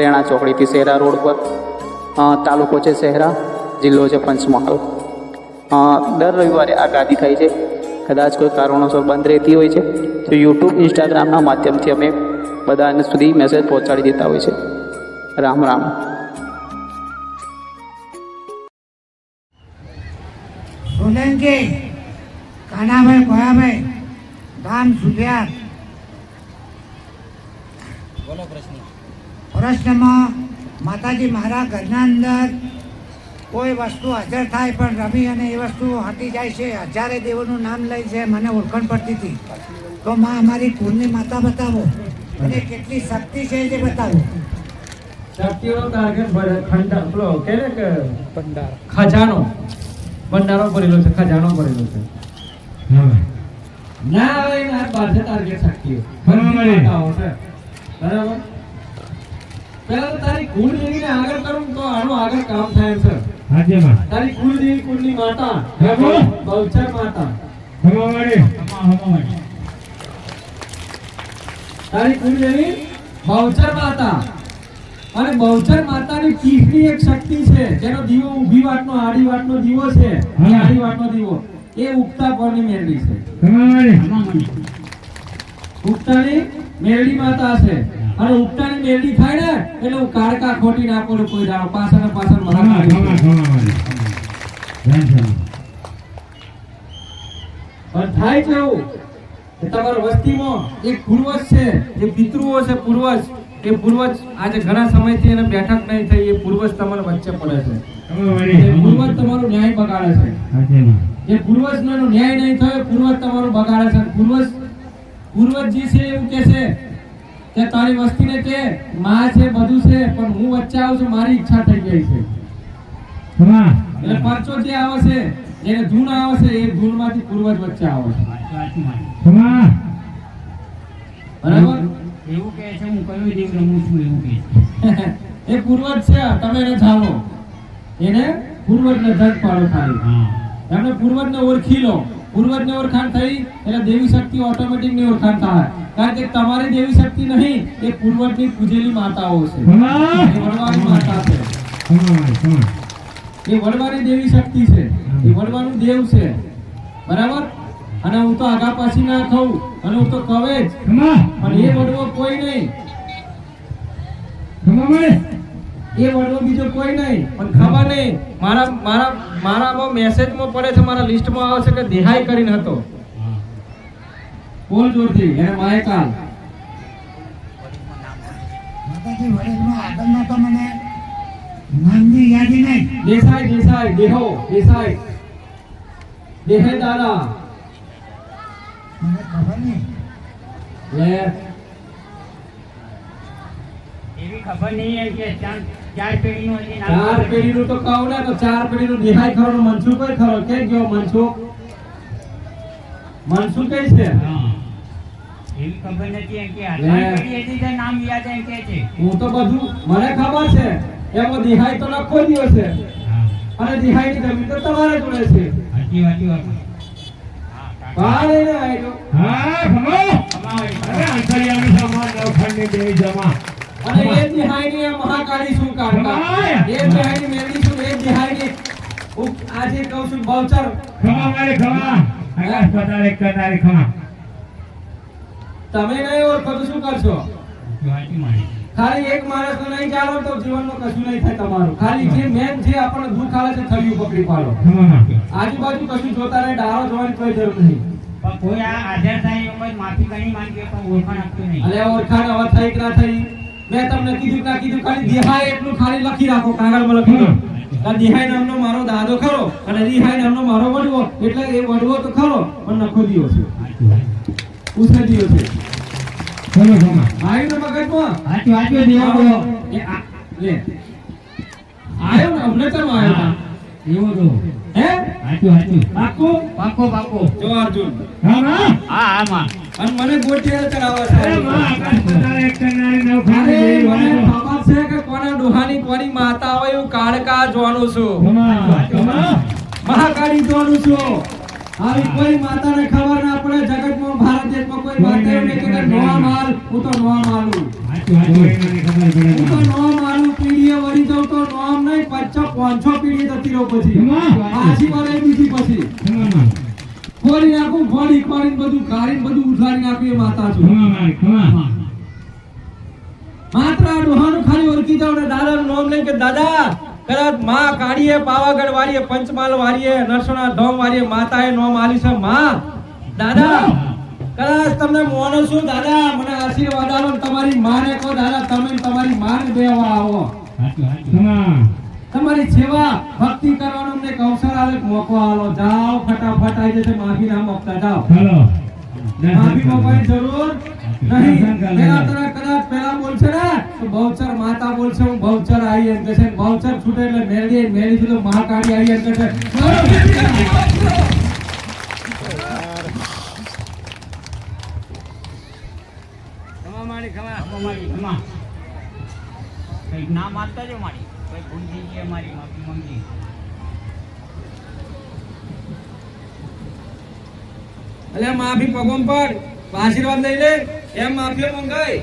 Rena ચોકડીથી Shehera road પર તાલુકો છે શહેરા જિલ્લો છે પંચમહાલ. દર રવિવારે આ ગાદી થાય છે. કદાચ કોઈ કારણોસર બંધ રહેતી હોય છે. તો યુટ્યુબ ઇન્સ્ટાગ્રામના માધ્યમથી અમે બધાને સુધી મેસેજ પહોંચાડી દેતા હોય છે. રામ રામ. સોલંકી કાનાભાઈ ભયાભાઈ ગામ સુધિયાર. પ્રશ્નમાં માતાજી મારા ઘરના અંદર કોઈ વસ્તુ હાજર થાય પણ રમી અને એ વસ્તુ હટી જાય છે. હજારે દેવોનું નામ લઈ છે મને ઓળખણ પડતી હતી. તો માં અમારી કુળની માતા બતાવો અને કેટલી શક્તિ છે એ બતાવો. શક્તિઓ ખંડ ખંડા કે ખજાનો. ભંડારો ભરેલો છે ખજાનો ભરેલો છે. ના હવે ના બાધે ટાર્ગેટ શક્તિઓ બરાબર? પહેલા તારી કુળદેવીને આગળ કરું તો આનું આગળ કામ થાય એમ માં તારી કુળદેવી કુળની માતા. બહુચર માતા. તારી કુળદેવી બહુચર માતા. અને બહુચર માતાની ચીફની એક શક્તિ છે જેનો દીવો ઊભી વાટનો આડી વાટનો દીવો છે આડી વાટનો દીવો એ ઉગતા પરની મેરડી છે. ઉગતાની મેરડી માતા છે અને ઉગતાની મેલડી થાય ને એટલે હું કાળકા ખોટી ના પડું કોઈ દાડો પાછળ ને પાછળ મારા થાય છે એવું કે તમારા વસ્તીમાં એક પૂર્વજ છે જે પિતૃઓ છે પૂર્વજ. એ પૂર્વજ આજે ઘણા સમયથી એને બેઠક નહીં થઈ એ પૂર્વજ તમારા વચ્ચે પડે છે. એ પૂર્વજ તમારો ન્યાય બગાડે છે. એ પૂર્વજ નો ન્યાય નહીં થયો પૂર્વજ તમારો બગાડે છે. પૂર્વજ પૂર્વજ જે છે એવું કે છે કે તારી વસ્તીને કે માં છે બધું છે પણ હું વચ્ચે આવું છું મારી ઈચ્છા થઈ ગઈ છે. એટલે પરચો જે આવે છે જેને ધૂન આવે છે એ ધૂનમાંથી પૂર્વજ વચ્ચે આવે છે. બરાબર? એવું કહે છે હું કયો દેવ રમું છું એવું કહે એ પૂર્વજ છે તમે એને જાણો. એને પૂર્વજને ધન પાડો ખાલી. એમને પૂર્વજને ઓળખી લો. પૂર્વજને ઓળખાણ થઈ એટલે દેવી શક્તિ ઓટોમેટિકની ઓળખાણ થાય. કારણ કે તમારી દેવી શક્તિ નહીં એ પૂર્વજની પૂજેલી માતાઓ છે. એ વડવાની માતા છે. એ વડવાની દેવી શક્તિ છે. એ વડવાનું દેવ છે. બરાબર? અને હું તો આગા પાછી ના કહું અને હું તો કવે જ. પણ એ વડવો કોઈ નહીં. એ વડવો બીજો કોઈ નહીં. પણ ખબર નહીં મારા મારા મારામાં મેસેજમાં પડે છે મારા લિસ્ટમાં આવે છે કે દેહાઈ કરીને હતો. બોલ જોરથી એને માયકાલ માતાજી વડીલમાં આગળનો તો મને નામની યાદી નહીં. દેસાઈ દેસાઈ દેહો દેસાઈ. દેહે દાદા. મને ખબર નહીં. લે. એવી ખબર નહીં કે ચાર પેઢીનું ચાર પેઢીનું તો કહું ને તો ચાર પેઢીનું દેહાઈ ખરો મનસુખ કઈ ખરો. કે ગયો મનસુખ? મનસુખ કઈ છે. એવી ખબર નથી કે આ પેઢી હતી નામ યાદ એમ કે છે. હું તો બધું મને ખબર છે. એમાં દેહાઈ તો લખો દિયો છે હા. અને દેહાઈની જમીન તો તમારા જોડે છે. સાચી વાત વાત. હા લઈને આવ્યો અને એ દિહાઈની આ મહાકાળી શું કાઢતા એ દિહાઈની મેળવી શું એ દિહાઈની આજે કહું છું બહુચર. તમે નહીં ઓર તો શું કરશો? ખાલી એક માણસ નહીં ચાલો તો જીવનમાં કશું નહીં થાય તમારું. ખાલી જે મેન જે આપણને દુઃખ આવે છે થયું પકડી પાડો. આજુબાજુ કશું જોતા રહે ડાળો જોવાની કોઈ જરૂર નહીં. કોઈ આ આધાર થાય એમ માફી ઘણી માંગી પણ ઓળખાણ આપતું નહીં. અને ઓળખાણ હવે થઈ કે ના થઈ? મેં તમને કીધું કે ના કીધું ખાલી દિહાઈ એટલું ખાલી લખી રાખો કાગળમાં લખી દો. આ દિહાઈ નામનો મારો દાદો ખરો અને દિહાઈ નામનો મારો વડવો એટલે એ વડવો તો ખરો પણ નખો દિયો છે. ઉછે દિયો છે. ચલો જમા આવ્યું ને મગજમાં? હાચું હાચું દેવા બોલો. એ લે. આયો ને અમને તો આવ્યો. એવો તો. હે? હાચું હાચું પાકો પાકો પાકો જો અર્જુન. હા હા. હા હા માં. અને મને ગોટિયા ચડાવવા છે અરે માં આકાશ પતાળ એક કરનારી નવ ખાને મને ખબર છે કે કોના ડોહાની કોની માતા હોય હું કાળકા જોવાનું છું. મહાકાળી જોવાનું છું. આવી કોઈ માતાને ખબર ના પડે જગતમાં ભારત દેશમાં કોઈ માતા નહીં કે નવા માલ હું તો નવા માલું. હું તો નવા માલું પીડીએ વળી જાઉં તો નોમ નહીં પચ્ચા પાંચસો પીડીએ જતી રહું પછી. આજી પાછી વળે બીજી પછી. ખોલી નાખું ફોડી ખોલીને બધું કાઢીને બધું ઉઠાડી નાખું એ માતા છું માત્ર આ ડોહાનું ખાલી ઓળખી જાવ ને દાદાનું નામ લઈ કે દાદા કદાચમાં કાઢીએ પાવાગઢ વાળીએ પંચમહાલ વાળીએ નરસણા ધોમ વાળીએ માતાએ નોમ આલી છે માં. દાદા કદાચ તમને મોનો છું દાદા મને આશીર્વાદ આલો તમારી માને કહો દાદા તમે તમારી માને દેવા આવો. તમારી સેવા ભક્તિ કરવાનો અમને એક અવસર આવે મોકો આલો જાઓ ફટાફટ આવી જશે માફી નામ આપતા જાઓ. ચાલો. માફી મોકવાની જરૂર નહીં. પેલા તને કદાચ પેલા બોલશે ને તો બહુચર માતા બોલશે હું બહુચર આવી એમ કહેશે. બહુચર છૂટે એટલે મેળી મેળી સુધી મહાકાળી આવી એમ કહેશે. ખમા મારી ખમા ખમા મારી ખમા. કંઈક ના માનતા જો મારી. કોઈ ભૂલ થઈ ગઈ અમારી માફી માંગી એટલે માફી પગમ પર આશીર્વાદ લઈ લે એમ માફી મંગાઈ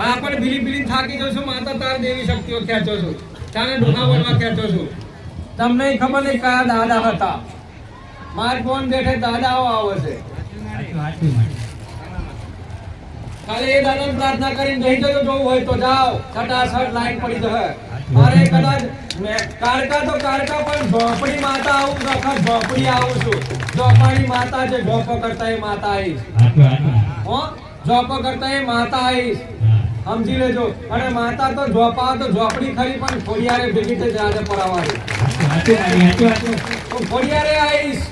બાપણ ભીલી ભીલી થાકી જશો માતા તાર દેવી શક્તિઓ ખેંચો છો. તાને ડોહા બોલવા ખેંચો છો. તમને ખબર નહીં કયા દાદા હતા. માર ફોન બેઠે દાદાઓ આવે છે. કાલે એ દાદાને પ્રાર્થના કરીને જઈ જજો જોવું હોય તો જાઓ. છટાછટ લાઈન પડી જશે. મારે કદાચ મેં કાળકા તો કારકા, પણ ઝોપડી માતા આવું આખા ઝોપડી આવું છું. ઝોપાની માતા છે ઝોપો કરતા એ માતા આવીશ. હો? ઝોપો કરતા એ માતા આવીશ. સમજી લેજો. અને માતા તો ઝોપા તો ઝોપડી ખરી, પણ ખોડિયારે ભેગી થઈ જાય પડાવવાની ખોડિયારે આવીશ.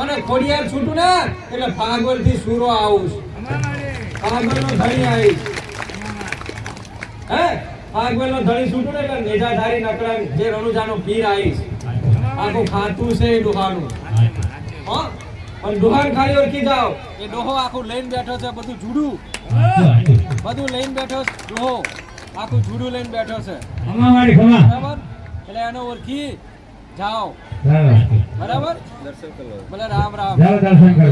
અને ખોડિયાર છૂટું ને, એટલે ફાગવરથી સુરો આવું છું. ફાગવર નો ધણી આવી હે? આગળનો ધણી છૂટું ને એટલે નેજાધારી નકરા જે રણુજાનો પીર આવી આખું ખાતું છે એ ડોહાનું હો? પણ ડોહાન ખાલી ઓળખી જાઓ. એ ડોહો આખું લઈને બેઠો છે બધું જુડું. બધું લઈને બેઠો છે ડોહો. આખું જુડું લઈને બેઠો છે. બરાબર? એટલે એને ઓળખી જાઓ. બરાબર. ભલે રામ રામ. ચાલો દર્શન કરો